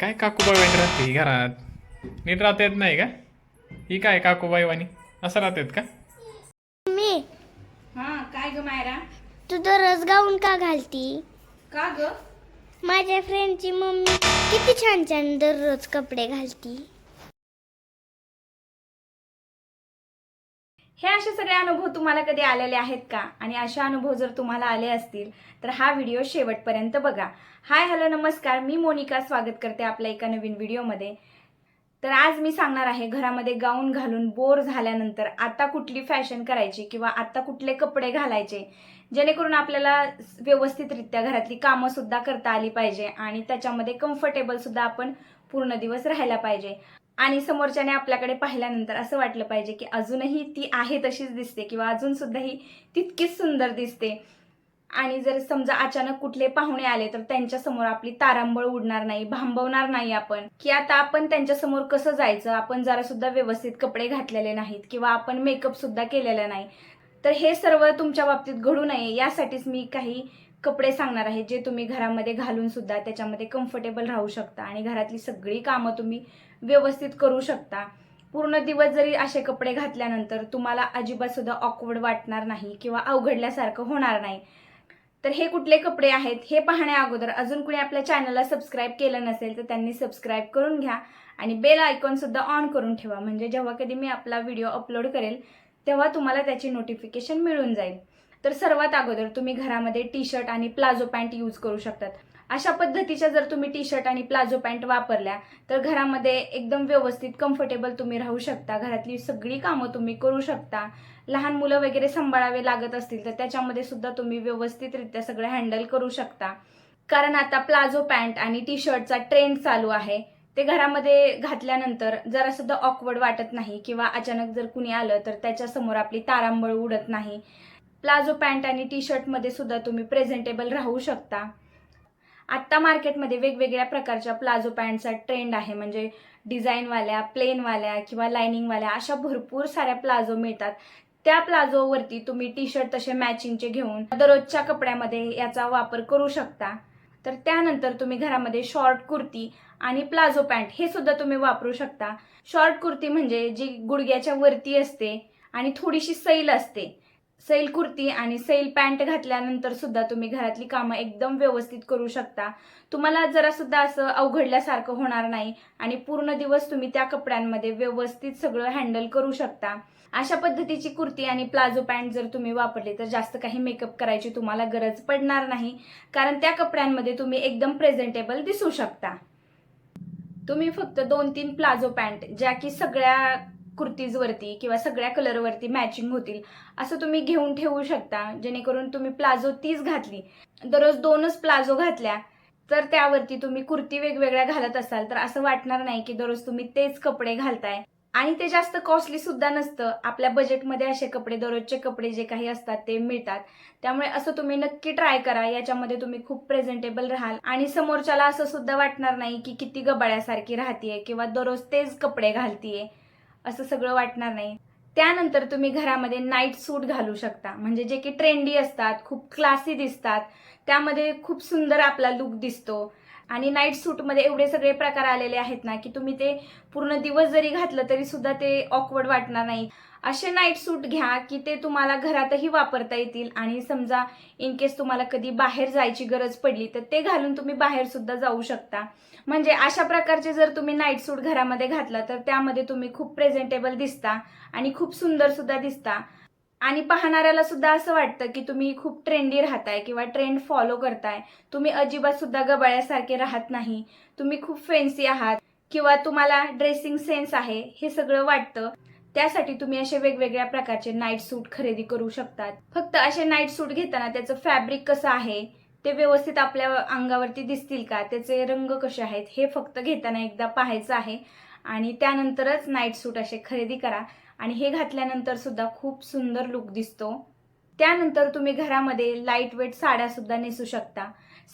काय काकूबाई वाणी राहते ही घरात? नीट राहता येत नाही का? ही काय काकूबाई वाणी असं राहतात का? मी. हा काय ग मायरा? तू दररोज गाऊन का घालती? का ग? माझ्या फ्रेंडची मम्मी किती छान छान दररोज कपडे घालती. हे असे सगळे अनुभव तुम्हाला कधी आलेले आहेत का? आणि असे अनुभव जर तुम्हाला आले असतील तर हा व्हिडिओ शेवटपर्यंत बघा. हाय हॅलो नमस्कार. मी मोनिका. स्वागत करते आपल्या एका नवीन व्हिडिओमध्ये. तर आज मी सांगणार आहे घरामध्ये गाऊन घालून बोर झाल्यानंतर आता कुठली फॅशन करायची किंवा आता कुठले कपडे घालायचे जेणेकरून आपल्याला व्यवस्थितरित्या घरातली कामंसुद्धा करता आली पाहिजे आणि त्याच्यामध्ये कम्फर्टेबलसुद्धा आपण पूर्ण दिवस राहायला पाहिजे. आणि समोरच्याने आपल्याकडे पाहिल्यानंतर असं वाटलं पाहिजे की अजूनही ती आहे तशीच दिसते किंवा अजूनसुद्धा ही तितकीच सुंदर दिसते. आणि जर समजा अचानक कुठले पाहुणे आले तर त्यांच्यासमोर आपली तारांबळ उडणार नाही भांबवणार नाही आपण. की आता आपण त्यांच्यासमोर कसं जायचं? आपण जरा सुद्धा व्यवस्थित कपडे घातलेले नाहीत किंवा आपण मेकअप सुद्धा केलेला नाही. तर हे सर्व तुमच्या बाबतीत घडू नये यासाठीच मी काही कपडे सांगणार आहे जे तुम्ही घरामध्ये घालून सुद्धा त्याच्यामध्ये कम्फर्टेबल राहू शकता आणि घरातली सगळी कामं तुम्ही व्यवस्थित करू शकता. पूर्ण दिवस जरी असे कपडे घातल्यानंतर तुम्हाला अजिबात सुद्धा ऑकवर्ड वाटणार नाही किंवा अवघडल्यासारखं होणार नाही. तर हे कुठले कपडे आहेत हे पाहण्या अगोदर अजून कुणी आपल्या चॅनलला सबस्क्राईब केलं नसेल तर त्यांनी सबस्क्राईब करून घ्या आणि बेल आयकॉन सुद्धा ऑन करून ठेवा. म्हणजे जेव्हा कधी मी आपला व्हिडिओ अपलोड करेल तेव्हा तुम्हाला त्याची नोटिफिकेशन मिळून जाईल. तर सर्वात अगोदर तुम्ही घरामध्ये टी शर्ट आणि प्लाझो पॅन्ट यूज करू शकतात. अशा पद्धतीच्या जर तुम्ही टी शर्ट आणि प्लाझो पॅन्ट वापरल्या तर घरामध्ये एकदम व्यवस्थित कम्फर्टेबल तुम्ही राहू शकता. घरातली सगळी कामं तुम्ही करू शकता. लहान मुलं वगैरे सांभाळावे लागत असतील तर त्याच्यामध्ये सुद्धा तुम्ही व्यवस्थितरित्या सगळं हँडल करू शकता. कारण आता प्लाझो पॅन्ट आणि टी शर्टचा ट्रेंड चालू आहे. ते घरामध्ये घातल्यानंतर जरा सुद्धा ऑकवर्ड वाटत नाही किंवा अचानक जर कुणी आलं तर त्याच्यासमोर आपली तारांबळ उडत नाही. प्लाझो पॅन्ट आणि टी शर्टमध्ये सुद्धा तुम्ही प्रेझेंटेबल राहू शकता. आत्ता मार्केटमध्ये वेगवेगळ्या प्रकारच्या प्लाझो पॅन्टचा ट्रेंड आहे. म्हणजे डिझाईनवाल्या प्लेनवाल्या किंवा लायनिंगवाल्या अशा भरपूर साऱ्या प्लाझो मिळतात. त्या प्लाझोवरती तुम्ही टी शर्ट तसे मॅचिंगचे घेऊन दररोजच्या कपड्यामध्ये याचा वापर करू शकता. तर त्यानंतर तुम्ही घरामध्ये शॉर्ट कुर्ती आणि प्लाझो पॅन्ट हे सुद्धा तुम्ही वापरू शकता. शॉर्ट कुर्ती म्हणजे जी गुडघ्याच्या वरती असते आणि थोडीशी सैल असते. सैल कुर्ती आणि सैल पॅन्ट घातल्यानंतर सुद्धा तुम्ही घरातली कामं एकदम व्यवस्थित करू शकता. तुम्हाला जरा सुद्धा असं अवघडल्यासारखं होणार नाही आणि पूर्ण दिवस तुम्ही त्या कपड्यांमध्ये व्यवस्थित सगळं हँडल करू शकता. अशा पद्धतीची कुर्ती आणि प्लाझो पॅन्ट जर तुम्ही वापरली तर जास्त काही मेकअप करायची तुम्हाला गरज पडणार नाही. कारण त्या कपड्यांमध्ये तुम्ही एकदम प्रेझेंटेबल दिसू शकता. तुम्ही फक्त दोन तीन प्लाझो पॅन्ट ज्या की सगळ्या कुर्तीजवरती किंवा सगळ्या कलरवरती मॅचिंग होतील असं तुम्ही घेऊन ठेवू शकता. जेणेकरून तुम्ही प्लाझो तीच घातली. दररोज दोनच प्लाझो घातल्या तर त्यावरती तुम्ही कुर्ती वेगवेगळ्या घालत असाल तर असं वाटणार नाही की दररोज तुम्ही तेच कपडे घालताय. आणि ते जास्त कॉस्टली सुद्धा नसतं. आपल्या बजेटमध्ये असे कपडे दररोजचे कपडे जे काही असतात ते मिळतात. त्यामुळे असं तुम्ही नक्की ट्राय करा. याच्यामध्ये तुम्ही खूप प्रेझेंटेबल राहाल. आणि समोरच्याला असं सुद्धा वाटणार नाही की किती गबाळ्यासारखी राहतीये किंवा दररोज तेच कपडे घालतीये. असं सगळं वाटणार नाही. त्यानंतर तुम्ही घरामध्ये नाईट सूट घालू शकता. म्हणजे जे की ट्रेंडी असतात खूप क्लासी दिसतात. त्यामध्ये खूप सुंदर आपला लुक दिसतो. आणि नाईट सूटमध्ये एवढे सगळे प्रकार आलेले आहेत ना की तुम्ही ते पूर्ण दिवस जरी घातलं तरी सुद्धा ते ऑकवर्ड वाटणार नाही. असे नाईट सूट घ्या की ते तुम्हाला घरातही वापरता येतील आणि समजा इन केस तुम्हाला कधी बाहेर जायची गरज पडली तर ते घालून तुम्ही बाहेर सुद्धा जाऊ शकता. म्हणजे अशा प्रकारचे जर तुम्ही नाईट सूट घरामध्ये घातला तर त्यामध्ये तुम्ही खूप प्रेझेंटेबल दिसता आणि खूप सुंदर सुद्धा दिसता. आणि पाहणाऱ्याला सुद्धा असं वाटतं की तुम्ही खूप ट्रेंडी राहताय किंवा ट्रेंड फॉलो करताय. तुम्ही अजिबात सुद्धा गबाळ्यासारखे राहत नाही. तुम्ही खूप फॅन्सी आहात किंवा तुम्हाला ड्रेसिंग सेन्स आहे हे सगळं वाटतं. त्यासाठी तुम्ही असे वेगवेगळ्या प्रकारचे नाईट सूट खरेदी करू शकतात. फक्त असे नाईट सूट घेताना त्याचं फॅब्रिक कसं आहे ते व्यवस्थित आपल्या अंगावरती दिसतील का त्याचे रंग कसे आहेत हे फक्त घेताना एकदा पाहायचं आहे. आणि त्यानंतरच नाईट सूट असे खरेदी करा. आणि हे घातल्यानंतर सुद्धा खूप सुंदर लुक दिसतो. त्यानंतर तुम्ही घरामध्ये लाइट वेट साड्यासुद्धा नेसू शकता.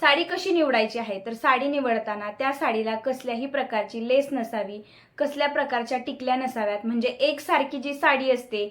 साडी कशी निवडायची आहे? तर साडी निवडताना त्या साडीला कसल्याही प्रकारची लेस नसावी कसल्या प्रकारच्या टिकल्या नसाव्यात. म्हणजे एकसारखी जी साडी असते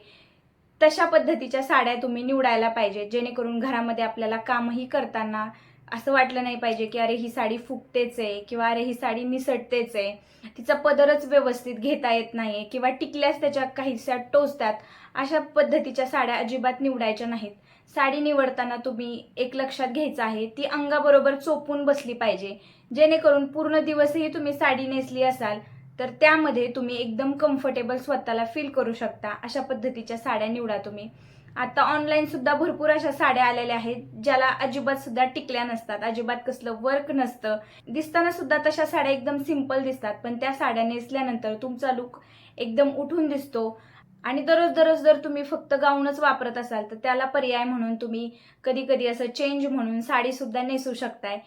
तशा पद्धतीच्या साड्या तुम्ही निवडायला पाहिजे जेणेकरून घरामध्ये आपल्याला कामही करताना असं वाटलं नाही पाहिजे की अरे ही साडी फुगतेच आहे किंवा अरे ही साडी निसटतेच आहे. तिचा पदरच व्यवस्थित घेता येत नाही किंवा टिकल्यास त्याच्या काहीशा टोचतात. अशा पद्धतीच्या साड्या अजिबात निवडायच्या नाहीत. साडी निवडताना तुम्ही एक लक्षात घ्यायचं आहे ती अंगाबरोबर चोपून बसली पाहिजे. जेणेकरून पूर्ण दिवसही तुम्ही साडी नेसली असाल तर त्यामध्ये तुम्ही एकदम कम्फर्टेबल स्वतःला फील करू शकता अशा पद्धतीच्या साड्या निवडा तुम्ही. आता ऑनलाईन सुद्धा भरपूर अशा साड्या आलेल्या आहेत ज्याला अजिबात सुद्धा टिकल्या नसतात अजिबात कसलं वर्क नसतं. दिसताना सुद्धा तशा साड्या एकदम सिंपल दिसतात पण त्या साड्या नेसल्यानंतर तुमचा लुक एकदम उठून दिसतो. आणि दररोज दररोज जर तुम्ही फक्त गाऊनच वापरत असाल तर त्याला पर्याय म्हणून तुम्ही कधी कधी असं चेंज म्हणून साडीसुद्धा नेसू शकताय.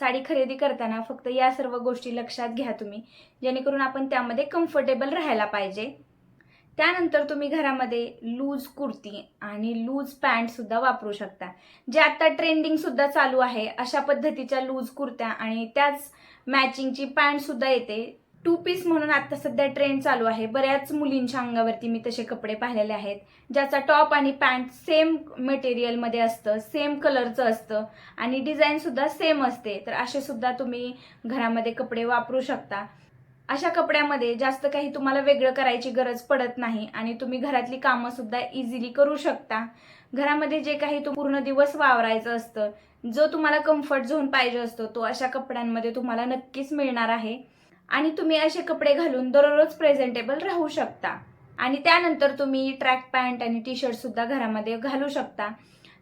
साडी खरेदी करताना फक्त या सर्व गोष्टी लक्षात घ्या तुम्ही जेणेकरून आपण त्यामध्ये कम्फर्टेबल राहायला पाहिजे. त्यानंतर तुम्ही घरामध्ये लूज कुर्ती आणि लूज पॅन्ट सुद्धा वापरू शकता. जे आता ट्रेंडिंग सुद्धा चालू आहे अशा पद्धतीच्या लूज कुर्त्या आणि त्याच मॅचिंगची पॅन्ट सुद्धा येते. टू पीस म्हणून आता सध्या ट्रेंड चालू आहे. बऱ्याच मुलींच्या अंगावरती मी तसे कपडे पाहिलेले आहेत ज्याचा टॉप आणि पॅन्ट सेम मटेरियलमध्ये असतं सेम कलरचं असतं आणि डिझाईन सुद्धा सेम असते. तर असे सुद्धा तुम्ही घरामध्ये कपडे वापरू शकता. अशा कपड्यामध्ये जास्त काही तुम्हाला वेगळं करायची गरज पडत नाही आणि तुम्ही घरातली कामं सुद्धा इझिली करू शकता. घरामध्ये जे काही तो पूर्ण दिवस वावरायचं असतं जो तुम्हाला कम्फर्ट झोन पाहिजे असतो तो अशा कपड्यांमध्ये तुम्हाला नक्कीच मिळणार आहे. आणि तुम्ही असे कपडे घालून दररोज प्रेझेंटेबल राहू शकता. आणि त्यानंतर तुम्ही ट्रॅक पॅन्ट आणि टी शर्ट सुद्धा घरामध्ये घालू शकता.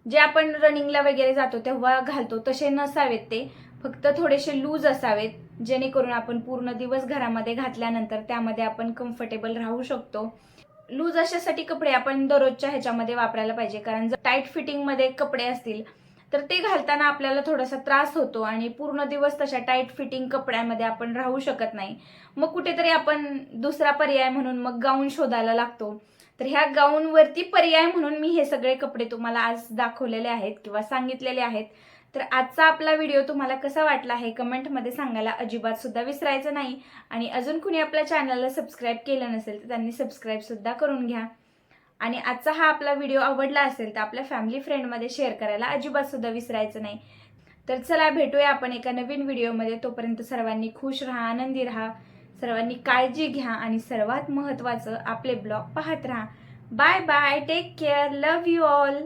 जे आपण रनिंगला वगैरे जातो तेव्हा घालतो तसे नसावेत ते. फक्त थोडेसे लूज असावेत. जेणेकरून आपण पूर्ण दिवस घरामध्ये घातल्यानंतर त्यामध्ये आपण कम्फर्टेबल राहू शकतो. लूज अशासाठी कपडे आपण दररोजच्या ह्याच्यामध्ये वापरायला पाहिजे. कारण जर टाईट फिटिंगमध्ये कपडे असतील तर ते घालताना आपल्याला थोडासा त्रास होतो आणि पूर्ण दिवस तशा टाईट फिटिंग कपड्यामध्ये आपण राहू शकत नाही. मग कुठेतरी आपण दुसरा पर्याय म्हणून मग गाऊन शोधायला लागतो. तर ह्या गाऊनवरती पर्याय म्हणून मी हे सगळे कपडे तुम्हाला आज दाखवलेले आहेत किंवा सांगितलेले आहेत. तर आजचा आपला व्हिडिओ तुम्हाला कसा वाटला हे कमेंटमध्ये सांगायला अजिबात सुद्धा विसरायचं नाही. आणि अजून कुणी आपल्या चॅनलला सबस्क्राईब केलं नसेल तर त्यांनी सबस्क्राईबसुद्धा करून घ्या. आणि आजचा हा आपला व्हिडिओ आवडला असेल तर आपल्या फॅमिली फ्रेंडमध्ये शेअर करायला अजिबात सुद्धा विसरायचं नाही. तर चला भेटूया आपण एका नवीन व्हिडिओमध्ये तोपर्यंत सर्वांनी खुश राहा आनंदी राहा. सर्वांनी काळजी घ्या आणि सर्वात महत्त्वाचं आपले ब्लॉग पाहत राहा. Bye bye take care love you all